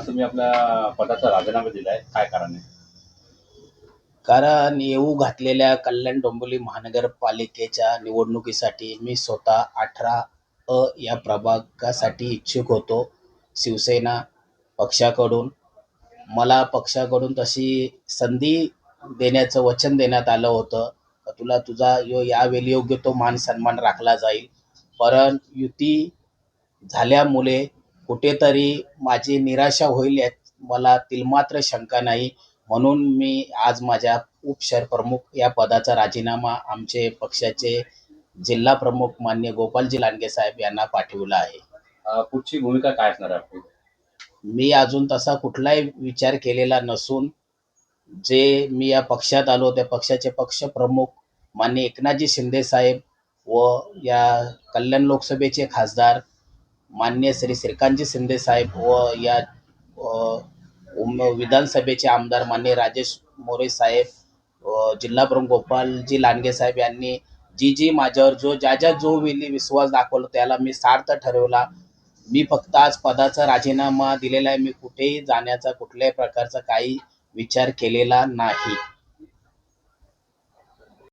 आज तुम्ही आपल्या पदाचा राजीनामा दिलाय. काय कारण आहे? कारण येऊ घातलेल्या कल्याण डोंबिवली महानगरपालिकेच्या निवडणुकीसाठी मी स्वतः अठरा अ या प्रभागासाठी इच्छुक होतो. शिवसेना पक्षाकडून. मला पक्षाकडून तशी संधी देण्याचं वचन देण्यात आलं होतं. तुला तुझा यो यावेळी योग्य तो मान सन्मान राखला जाईल. परंतु युती झाल्यामुळे कुठेतरी माझी निराशा होईल यात मला तिलमात्र शंका नाही. म्हणून मी आज माझ्या उपशहर प्रमुख या पदाचा राजीनामा आमचे पक्षाचे जिल्हा प्रमुख मान्य गोपालजी लांडगे साहेब यांना पाठविला आहे. अं, पुढची भूमिका काय असणार आहे? आपली मी अजून तसा कुठलाही विचार केलेला नसून जे मी या पक्षात आलो त्या पक्षाचे पक्षप्रमुख माननीय एकनाथजी शिंदे साहेब व या कल्याण लोकसभेचे खासदार मान्य श्री श्रीकांतजी शिंदे साहेब व या उम- विधानसभेचे आमदार मान्य राजेश मोरे साहेब जिल्हा प्रमुख गोपालजी लांडगे साहेब यांनी जी जी माझ्यावर जो ज्या ज्या जो वेली विश्वास दाखवला त्याला मी सार्थ ठरवला. मी फक्त आज पदाचा राजीनामा दिलेला आहे. मी कुठेही जाण्याचा कुठल्याही प्रकारचा काही विचार केलेला नाही.